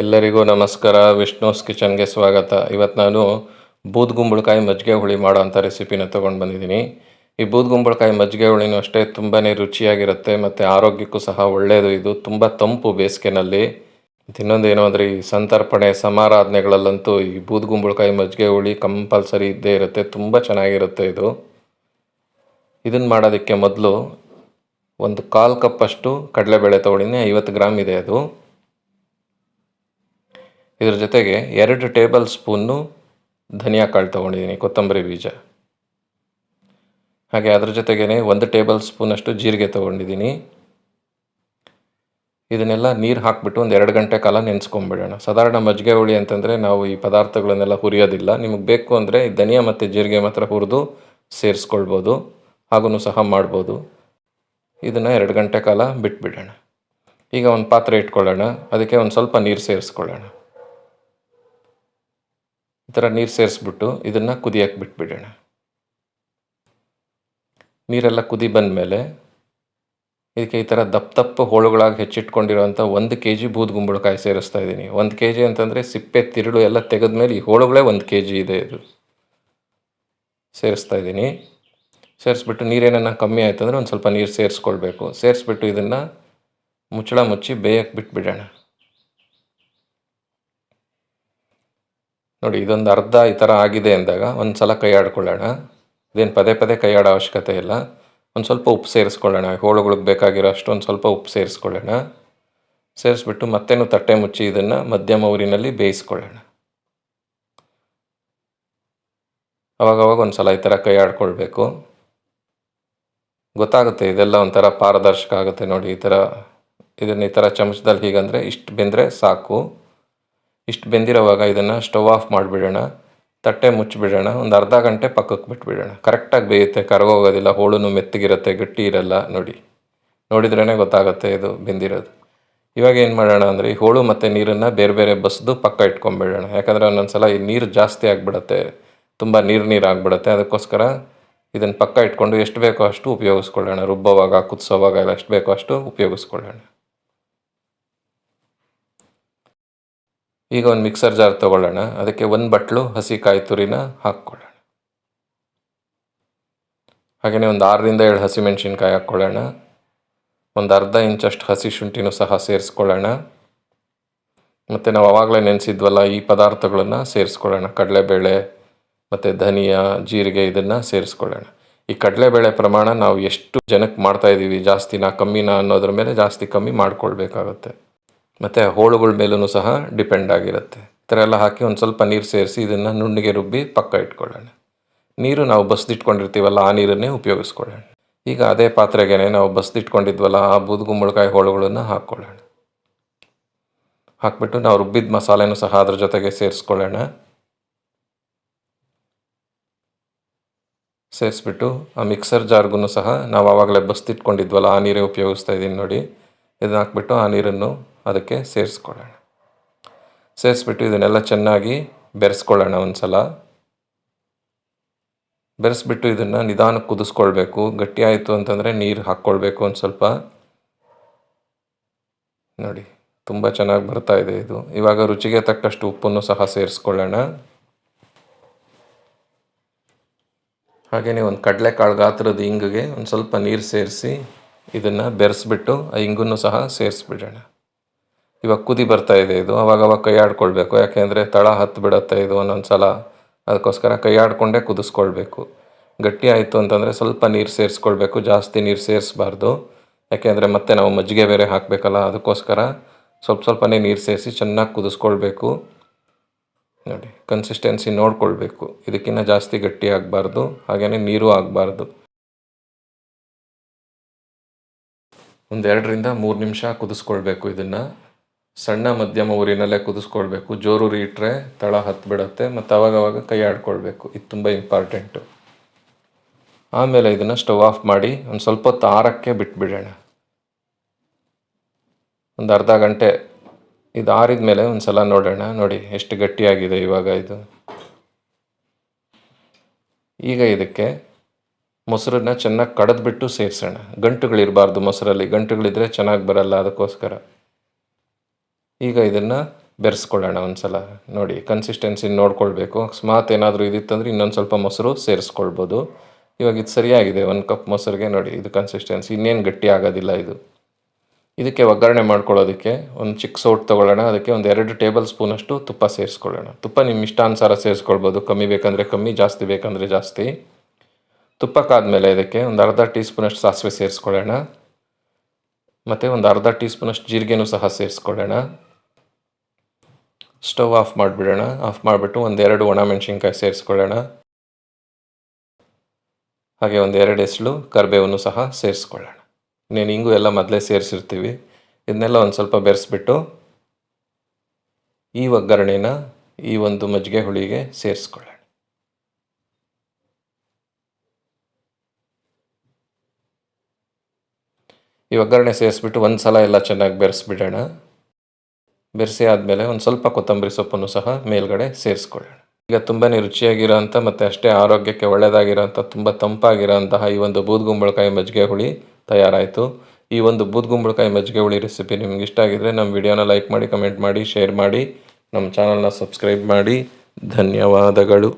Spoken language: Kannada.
ಎಲ್ಲರಿಗೂ ನಮಸ್ಕಾರ. ವಿಷ್ಣುಸ್ ಕಿಚನ್ಗೆ ಸ್ವಾಗತ. ಇವತ್ತು ನಾನು ಬೂದ್ಗುಂಬಳಕಾಯಿ ಮಜ್ಜಿಗೆ ಹುಳಿ ಮಾಡೋ ಅಂಥ ರೆಸಿಪಿನ ತೊಗೊಂಡು ಬಂದಿದ್ದೀನಿ. ಈ ಬೂದ್ಗುಂಬಳಕಾಯಿ ಮಜ್ಜಿಗೆ ಹುಳಿನೂ ಅಷ್ಟೇ ತುಂಬಾ ರುಚಿಯಾಗಿರುತ್ತೆ ಮತ್ತು ಆರೋಗ್ಯಕ್ಕೂ ಸಹ ಒಳ್ಳೆಯದು ಇದು ತುಂಬ ತಂಪು ಬೇಸಿಗೆನಲ್ಲಿ. ಇನ್ನೊಂದು ಏನು ಅಂದರೆ, ಈ ಸಂತರ್ಪಣೆ, ಸಮಾರಾಧನೆಗಳಲ್ಲಂತೂ ಈ ಬೂದ್ಗುಂಬಳಕಾಯಿ ಮಜ್ಜಿಗೆ ಹುಳಿ ಕಂಪಲ್ಸರಿ ಇದ್ದೇ ಇರುತ್ತೆ. ತುಂಬ ಚೆನ್ನಾಗಿರುತ್ತೆ ಇದು. ಇದನ್ನು ಮಾಡೋದಕ್ಕೆ ಮೊದಲು ಒಂದು ಕಾಲು ಕಪ್ಪಷ್ಟು ಕಡಲೆಬೇಳೆ ತೊಗೊಂಡಿನಿ. ಐವತ್ತು ಗ್ರಾಮ್ ಇದೆ ಅದು. ಇದ್ರ ಜೊತೆಗೆ ಎರಡು ಟೇಬಲ್ ಸ್ಪೂನು ಧನಿಯಾ ಕಾಳು ತೊಗೊಂಡಿದ್ದೀನಿ, ಕೊತ್ತಂಬರಿ ಬೀಜ. ಹಾಗೆ ಅದ್ರ ಜೊತೆಗೇ ಒಂದು ಟೇಬಲ್ ಸ್ಪೂನಷ್ಟು ಜೀರಿಗೆ ತೊಗೊಂಡಿದ್ದೀನಿ. ಇದನ್ನೆಲ್ಲ ನೀರು ಹಾಕಿಬಿಟ್ಟು ಒಂದು ಎರಡು ಗಂಟೆ ಕಾಲ ನೆನೆಸ್ಕೊಂಬಿಡೋಣ. ಸಾಧಾರಣ ಮಜ್ಜಿಗೆ ಹುಳಿ ಅಂತಂದರೆ ನಾವು ಈ ಪದಾರ್ಥಗಳನ್ನೆಲ್ಲ ಹುರಿಯೋದಿಲ್ಲ. ನಿಮಗೆ ಬೇಕು ಅಂದರೆ ಧನಿಯಾ ಮತ್ತು ಜೀರಿಗೆ ಮಾತ್ರ ಹುರಿದು ಸೇರಿಸ್ಕೊಳ್ಬೋದು. ಹಾಗೂ ಸಹ ಮಾಡ್ಬೋದು. ಇದನ್ನು ಎರಡು ಗಂಟೆ ಕಾಲ ಬಿಟ್ಬಿಡೋಣ. ಈಗ ಒಂದು ಪಾತ್ರೆ ಇಟ್ಕೊಳ್ಳೋಣ. ಅದಕ್ಕೆ ಒಂದು ಸ್ವಲ್ಪ ನೀರು ಸೇರಿಸ್ಕೊಳ್ಳೋಣ. ಈ ಥರ ನೀರು ಸೇರಿಸ್ಬಿಟ್ಟು ಇದನ್ನು ಕುದಿಯಕ್ಕೆ ಬಿಟ್ಬಿಡೋಣ. ನೀರೆಲ್ಲ ಕುದಿ ಬಂದ ಮೇಲೆ ಇದಕ್ಕೆ ಈ ಥರ ದಪ್ಪ ದಪ್ಪ ಹೋಳುಗಳಾಗಿ ಹೆಚ್ಚಿಟ್ಕೊಂಡಿರೋಂಥ ಒಂದು ಕೆ ಜಿ ಬೂದ್ಗುಂಬಳಕಾಯಿ ಸೇರಿಸ್ತಾ ಇದ್ದೀನಿ. ಒಂದು ಕೆ ಜಿ ಅಂತಂದರೆ ಸಿಪ್ಪೆ, ತಿರುಳು ಎಲ್ಲ ತೆಗೆದ್ಮೇಲೆ ಈ ಹೋಳುಗಳೇ ಒಂದು ಕೆ ಜಿ ಇದೆ ಇದು. ಸೇರಿಸ್ತಾ ಇದ್ದೀನಿ. ಸೇರಿಸ್ಬಿಟ್ಟು ನೀರೇನನ್ನ ಕಮ್ಮಿ ಆಯ್ತು ಅಂದರೆ ಒಂದು ಸ್ವಲ್ಪ ನೀರು ಸೇರಿಸ್ಕೊಳ್ಬೇಕು. ಸೇರಿಸ್ಬಿಟ್ಟು ಇದನ್ನು ಮುಚ್ಚಳ ಮುಚ್ಚಿ ಬೇಯಕ್ಕೆ ಬಿಟ್ಬಿಡೋಣ. ನೋಡಿ, ಇದೊಂದು ಅರ್ಧ ಈ ಥರ ಆಗಿದೆ ಅಂದಾಗ ಒಂದು ಸಲ ಕೈ ಆಡ್ಕೊಳ್ಳೋಣ ಇದೇನು ಪದೇ ಪದೇ ಕೈ ಆಡೋ ಅವಶ್ಯಕತೆ ಇಲ್ಲ. ಒಂದು ಸ್ವಲ್ಪ ಉಪ್ಪು ಸೇರಿಸ್ಕೊಳ್ಳೋಣ. ಹೋಳುಗಳಿಗೆ ಬೇಕಾಗಿರೋ ಅಷ್ಟು ಒಂದು ಸ್ವಲ್ಪ ಉಪ್ಪು ಸೇರಿಸ್ಕೊಳ್ಳೋಣ. ಸೇರಿಸ್ಬಿಟ್ಟು ಮತ್ತೇನು ತಟ್ಟೆ ಮುಚ್ಚಿ ಇದನ್ನು ಮಧ್ಯಮ ಊರಿನಲ್ಲಿ ಬೇಯಿಸ್ಕೊಳ್ಳೋಣ. ಅವಾಗವಾಗ ಒಂದು ಸಲ ಈ ಥರ ಕೈ ಆಡ್ಕೊಳ್ಬೇಕು ಗೊತ್ತಾಗುತ್ತೆ, ಇದೆಲ್ಲ ಒಂಥರ ಪಾರದರ್ಶಕ ಆಗುತ್ತೆ ನೋಡಿ, ಈ ಥರ ಇದನ್ನು ಈ ಥರ ಚಮಚದಲ್ಲಿ ಹೀಗಂದರೆ ಇಷ್ಟು ಬೆಂದರೆ ಸಾಕು. ಇಷ್ಟು ಬೆಂದಿರೋವಾಗ ಇದನ್ನು ಸ್ಟವ್ ಆಫ್ ಮಾಡಿಬಿಡೋಣ, ತಟ್ಟೆ ಮುಚ್ಚಿಬಿಡೋಣ, ಒಂದು ಅರ್ಧ ಗಂಟೆ ಪಕ್ಕಕ್ಕೆ ಬಿಟ್ಬಿಡೋಣ. ಕರೆಕ್ಟಾಗಿ ಬೇಯುತ್ತೆ, ಕರಗೋಗೋದಿಲ್ಲ ಹೋಳೂ ಮೆತ್ತಗಿರುತ್ತೆ, ಗಟ್ಟಿ ಇರಲ್ಲ, ನೋಡಿ. ನೋಡಿದ್ರೇ ಗೊತ್ತಾಗುತ್ತೆ ಇದು ಬೆಂದಿರೋದು. ಇವಾಗ ಏನು ಮಾಡೋಣ ಅಂದರೆ, ಈ ಹೋಳು ಮತ್ತು ನೀರನ್ನು ಬೇರೆ ಬೇರೆ ಬಸ್ದು ಪಕ್ಕ ಇಟ್ಕೊಂಬಿಡೋಣ. ಯಾಕಂದರೆ ಒಂದೊಂದು ಸಲ ಈ ನೀರು ಜಾಸ್ತಿ ಆಗಿಬಿಡತ್ತೆ, ತುಂಬ ನೀರು ನೀರು ಆಗಿಬಿಡುತ್ತೆ, ಅದಕ್ಕೋಸ್ಕರ ಇದನ್ನು ಪಕ್ಕ ಇಟ್ಕೊಂಡು ಎಷ್ಟು ಬೇಕೋ ಅಷ್ಟು ಉಪಯೋಗಿಸ್ಕೊಳ್ಳೋಣ. ರುಬ್ಬೋವಾಗ, ಕುದಿಸೋವಾಗ ಎಲ್ಲ ಎಷ್ಟು ಬೇಕೋ ಅಷ್ಟು ಉಪಯೋಗಿಸ್ಕೊಳ್ಳೋಣ. ಈಗ ಒಂದು ಮಿಕ್ಸರ್ ಜಾರ್ ತೊಗೊಳ್ಳೋಣ. ಅದಕ್ಕೆ ಒಂದು ಬಟ್ಲು ಹಸಿ ಕಾಯಿ ತುರಿನ ಹಾಕ್ಕೊಳ್ಳೋಣ. ಹಾಗೆಯೇ ಒಂದು ಆರರಿಂದ ಏಳು ಹಸಿಮೆಣ್ಸಿನ್ಕಾಯಿ ಹಾಕ್ಕೊಳ್ಳೋಣ. ಒಂದು ಅರ್ಧ ಇಂಚಷ್ಟು ಹಸಿ ಶುಂಠಿನೂ ಸಹ ಸೇರಿಸ್ಕೊಳ್ಳೋಣ. ಮತ್ತು ನಾವು ಆವಾಗಲೇ ನೆನೆಸಿದ್ವಲ್ಲ, ಈ ಪದಾರ್ಥಗಳನ್ನು ಸೇರಿಸ್ಕೊಳ್ಳೋಣ. ಕಡಲೆಬೇಳೆ ಮತ್ತು ಧನಿಯಾ, ಜೀರಿಗೆ ಇದನ್ನು ಸೇರಿಸ್ಕೊಳ್ಳೋಣ. ಈ ಕಡಲೆಬೇಳೆ ಪ್ರಮಾಣ ನಾವು ಎಷ್ಟು ಜನಕ್ಕೆ ಮಾಡ್ತಾಯಿದ್ದೀವಿ ಜಾಸ್ತಿನಾ ಕಮ್ಮಿನಾ ಅನ್ನೋದ್ರ ಮೇಲೆ ಜಾಸ್ತಿ ಕಮ್ಮಿ ಮಾಡ್ಕೊಳ್ಬೇಕಾಗತ್ತೆ. ಮತ್ತು ಹೋಳುಗಳ ಮೇಲೂ ಸಹ ಡಿಪೆಂಡ್ ಆಗಿರುತ್ತೆ. ಈ ಥರ ಎಲ್ಲ ಹಾಕಿ ಒಂದು ಸ್ವಲ್ಪ ನೀರು ಸೇರಿಸಿ ಇದನ್ನು ನುಣ್ಣಗೆ ರುಬ್ಬಿ ಪಕ್ಕ ಇಟ್ಕೊಳ್ಳೋಣ. ನೀರು ನಾವು ಬಸ್ದಿಟ್ಕೊಂಡಿರ್ತೀವಲ್ಲ ಆ ನೀರನ್ನೇ ಉಪಯೋಗಿಸ್ಕೊಳ್ಳೋಣ. ಈಗ ಅದೇ ಪಾತ್ರೆಗೆ ನಾವು ಬಸ್ದಿಟ್ಕೊಂಡಿದ್ವಲ್ಲ ಆ ಬೂದುಗುಂಬಳಕಾಯಿ ಹೋಳುಗಳನ್ನು ಹಾಕ್ಕೊಳ್ಳೋಣ ಹಾಕ್ಬಿಟ್ಟು ನಾವು ರುಬ್ಬಿದ ಮಸಾಲೆನೂ ಸಹ ಅದ್ರ ಜೊತೆಗೆ ಸೇರಿಸ್ಕೊಳ್ಳೋಣ. ಸೇರಿಸ್ಬಿಟ್ಟು ಆ ಮಿಕ್ಸರ್ ಜಾರ್ಗೂ ಸಹ ನಾವು ಆವಾಗಲೇ ಬಸ್ದಿಟ್ಕೊಂಡಿದ್ವಲ್ಲ ಆ ನೀರೇ ಉಪಯೋಗಿಸ್ತಾ ಇದ್ದೀನಿ ನೋಡಿ. ಇದನ್ನ ಹಾಕ್ಬಿಟ್ಟು ಆ ನೀರನ್ನು ಅದಕ್ಕೆ ಸೇರಿಸ್ಕೊಳ್ಳೋಣ. ಸೇರಿಸ್ಬಿಟ್ಟು ಇದನ್ನೆಲ್ಲ ಚೆನ್ನಾಗಿ ಬೆರೆಸ್ಕೊಳ್ಳೋಣ ಒಂದು ಸಲ ಬೆರೆಸ್ಬಿಟ್ಟು ಇದನ್ನು ನಿಧಾನಕ್ಕೆ ಕುದಿಸ್ಕೊಳ್ಬೇಕು. ಗಟ್ಟಿ ಆಯಿತು ಅಂತಂದರೆ ನೀರು ಹಾಕ್ಕೊಳ್ಬೇಕು ಒಂದು ಸ್ವಲ್ಪ. ನೋಡಿ, ತುಂಬ ಚೆನ್ನಾಗಿ ಬರ್ತಾ ಇದೆ ಇದು. ಇವಾಗ ರುಚಿಗೆ ತಕ್ಕಷ್ಟು ಉಪ್ಪನ್ನು ಸಹ ಸೇರಿಸ್ಕೊಳ್ಳೋಣ. ಹಾಗೆಯೇ ಒಂದು ಕಡಲೆಕಾಳು ಗಾತ್ರದ ಇಂಗಿಗೆ ಒಂದು ಸ್ವಲ್ಪ ನೀರು ಸೇರಿಸಿ ಇದನ್ನು ಬೆರೆಸ್ಬಿಟ್ಟು ಆ ಇಂಗನ್ನು ಸಹ ಸೇರಿಸ್ಬಿಡೋಣ. ಇವಾಗ ಕುದಿ ಬರ್ತಾ ಇದೆ ಇದು. ಅವಾಗವಾಗ ಕೈ ಆಡ್ಕೊಳ್ಬೇಕು ಯಾಕೆಂದರೆ ತಳ ಹತ್ತು ಬಿಡುತ್ತೆ ಇದು ಒಂದೊಂದು ಸಲ ಅದಕ್ಕೋಸ್ಕರ ಕೈ ಆಡಿಕೊಂಡೇ ಕುದಿಸ್ಕೊಳ್ಬೇಕು. ಗಟ್ಟಿ ಆಯಿತು ಅಂತಂದರೆ ಸ್ವಲ್ಪ ನೀರು ಸೇರಿಸ್ಕೊಳ್ಬೇಕು. ಜಾಸ್ತಿ ನೀರು ಸೇರಿಸ್ಬಾರ್ದು. ಯಾಕೆಂದರೆ ಮತ್ತೆ ನಾವು ಮಜ್ಜಿಗೆ ಬೇರೆ ಹಾಕಬೇಕಲ್ಲ, ಅದಕ್ಕೋಸ್ಕರ ಸ್ವಲ್ಪ ಸ್ವಲ್ಪನೇ ನೀರು ಸೇರಿಸಿ ಚೆನ್ನಾಗಿ ಕುದಿಸ್ಕೊಳ್ಬೇಕು. ನೋಡಿ ಕನ್ಸಿಸ್ಟೆನ್ಸಿ ನೋಡ್ಕೊಳ್ಬೇಕು. ಇದಕ್ಕಿಂತ ಜಾಸ್ತಿ ಗಟ್ಟಿ ಆಗಬಾರ್ದು. ಹಾಗೆಯೇ ನೀರು ಆಗಬಾರ್ದು. ಒಂದೆರಡರಿಂದ ಮೂರು ನಿಮಿಷ ಕುದಿಸ್ಕೊಳ್ಬೇಕು ಇದನ್ನು. ಸಣ್ಣ ಮಧ್ಯಮ ಊರಿನಲ್ಲೇ ಕುದಿಸ್ಕೊಳ್ಬೇಕು. ಜೋರೂರಿ ಇಟ್ಟರೆ ತಳ ಹತ್ತು ಬಿಡುತ್ತೆ ಮತ್ತು ಅವಾಗವಾಗ ಕೈ ಆಡ್ಕೊಳ್ಬೇಕು. ಇದು ತುಂಬ ಇಂಪಾರ್ಟೆಂಟು ಆಮೇಲೆ ಇದನ್ನು ಸ್ಟವ್ ಆಫ್ ಮಾಡಿ ಒಂದು ಸ್ವಲ್ಪ ಹೊತ್ತು ಆರಕ್ಕೆ ಬಿಟ್ಬಿಡೋಣ. ಒಂದು ಅರ್ಧ ಗಂಟೆ ಇದು ಆರಿದ ಮೇಲೆ ಒಂದು ಸಲ ನೋಡೋಣ. ನೋಡಿ, ಎಷ್ಟು ಗಟ್ಟಿಯಾಗಿದೆ ಇವಾಗ ಇದು. ಈಗ ಇದಕ್ಕೆ ಮೊಸರನ್ನ ಚೆನ್ನಾಗಿ ಕಡದ್ಬಿಟ್ಟು ಸೇರಿಸೋಣ. ಗಂಟುಗಳಿರಬಾರ್ದು ಮೊಸರಲ್ಲಿ. ಗಂಟುಗಳಿದ್ರೆ ಚೆನ್ನಾಗಿ ಬರಲ್ಲ ಅದಕ್ಕೋಸ್ಕರ. ಈಗ ಇದನ್ನು ಬೆರೆಸ್ಕೊಳ್ಳೋಣ ಒಂದು ಸಲ ನೋಡಿ ಕನ್ಸಿಸ್ಟೆನ್ಸಿ ನೋಡ್ಕೊಳ್ಬೇಕು. ಅಕಸ್ಮಾತ್ ಏನಾದರೂ ಇದಿತ್ತಂದ್ರೆ ಇನ್ನೊಂದು ಸ್ವಲ್ಪ ಮೊಸರು ಸೇರಿಸ್ಕೊಳ್ಬೋದು. ಇವಾಗ ಇದು ಸರಿಯಾಗಿದೆ, ಒಂದು ಕಪ್ ಮೊಸರಿಗೆ ನೋಡಿ, ಇದು ಕನ್ಸಿಸ್ಟೆನ್ಸಿ ಇನ್ನೇನು ಗಟ್ಟಿ ಆಗೋದಿಲ್ಲ ಇದು. ಇದಕ್ಕೆ ಒಗ್ಗರಣೆ ಮಾಡ್ಕೊಳ್ಳೋದಕ್ಕೆ ಒಂದು ಚಿಕ್ಕ ಸೌಟ್ ತೊಗೊಳ್ಳೋಣ. ಅದಕ್ಕೆ ಒಂದು ಎರಡು ಟೇಬಲ್ ಸ್ಪೂನಷ್ಟು ತುಪ್ಪ ಸೇರಿಸ್ಕೊಳ್ಳೋಣ. ತುಪ್ಪ ನಿಮ್ಮ ಇಷ್ಟಾನುಸಾರ ಸೇರಿಸ್ಕೊಳ್ಬೋದು. ಕಮ್ಮಿ ಬೇಕಂದರೆ ಕಮ್ಮಿ, ಜಾಸ್ತಿ ಬೇಕಂದರೆ ಜಾಸ್ತಿ. ತುಪ್ಪಕ್ಕಾದಮೇಲೆ ಇದಕ್ಕೆ ಒಂದು ಅರ್ಧ ಟೀ ಸ್ಪೂನಷ್ಟು ಸಾಸಿವೆ ಸೇರಿಸ್ಕೊಳ್ಳೋಣ. ಮತ್ತು ಒಂದು ಅರ್ಧ ಟೀ ಸ್ಪೂನಷ್ಟು ಜೀರಿಗೆನೂ ಸಹ ಸೇರಿಸ್ಕೊಳ್ಳೋಣ. ಸ್ಟವ್ ಆಫ್ ಮಾಡಿಬಿಡೋಣ. ಆಫ್ ಮಾಡಿಬಿಟ್ಟು ಒಂದೆರಡು ಒಣಮೆಣಸಿನ್ಕಾಯಿ ಸೇರಿಸ್ಕೊಳ್ಳೋಣ. ಹಾಗೆ ಒಂದೆರಡು ಎಸಳು ಕರಿಬೇವನ್ನು ಸಹ ಸೇರಿಸ್ಕೊಳ್ಳೋಣ. ನೀನು ಹಿಂಗೂ ಎಲ್ಲ ಮೊದಲೇ ಸೇರಿಸಿರ್ತೀವಿ. ಇದನ್ನೆಲ್ಲ ಒಂದು ಸ್ವಲ್ಪ ಬೆರೆಸ್ಬಿಟ್ಟು ಈ ಒಗ್ಗರಣೆನ ಈ ಒಂದು ಮಜ್ಜಿಗೆ ಹುಳಿಗೆ ಸೇರಿಸ್ಕೊಳ್ಳೋಣ. ಈ ಒಗ್ಗರಣೆ ಸೇರಿಸ್ಬಿಟ್ಟು ಒಂದು ಸಲ ಎಲ್ಲ ಚೆನ್ನಾಗಿ ಬೆರೆಸ್ಬಿಡೋಣ. ಬೆರೆಸಿ ಆದಮೇಲೆ ಒಂದು ಸ್ವಲ್ಪ ಕೊತ್ತಂಬರಿ ಸೊಪ್ಪನ್ನು ಸಹ ಮೇಲ್ಗಡೆ ಸೇರಿಸ್ಕೊಳ್ಳೋಣ. ಈಗ ತುಂಬಾ ರುಚಿಯಾಗಿರೋಂಥ ಮತ್ತು ಅಷ್ಟೇ ಆರೋಗ್ಯಕ್ಕೆ ಒಳ್ಳೆಯದಾಗಿರೋಂಥ ತುಂಬ ತಂಪಾಗಿರೋಂತಹ ಈ ಒಂದು ಬೂದ್ಗುಂಬಳಕಾಯಿ ಮಜ್ಜಿಗೆ ಹುಳಿ ತಯಾರಾಯಿತು. ಈ ಒಂದು ಬೂದ್ಗುಂಬಳಕಾಯಿ ಮಜ್ಜಿಗೆ ಹುಳಿ ರೆಸಿಪಿ ನಿಮ್ಗೆ ಇಷ್ಟ ಆಗಿದ್ರೆ ನಮ್ಮ ವಿಡಿಯೋನ ಲೈಕ್ ಮಾಡಿ, ಕಮೆಂಟ್ ಮಾಡಿ, ಶೇರ್ ಮಾಡಿ, ನಮ್ಮ ಚಾನಲ್ನ ಸಬ್ಸ್ಕ್ರೈಬ್ ಮಾಡಿ. ಧನ್ಯವಾದಗಳು.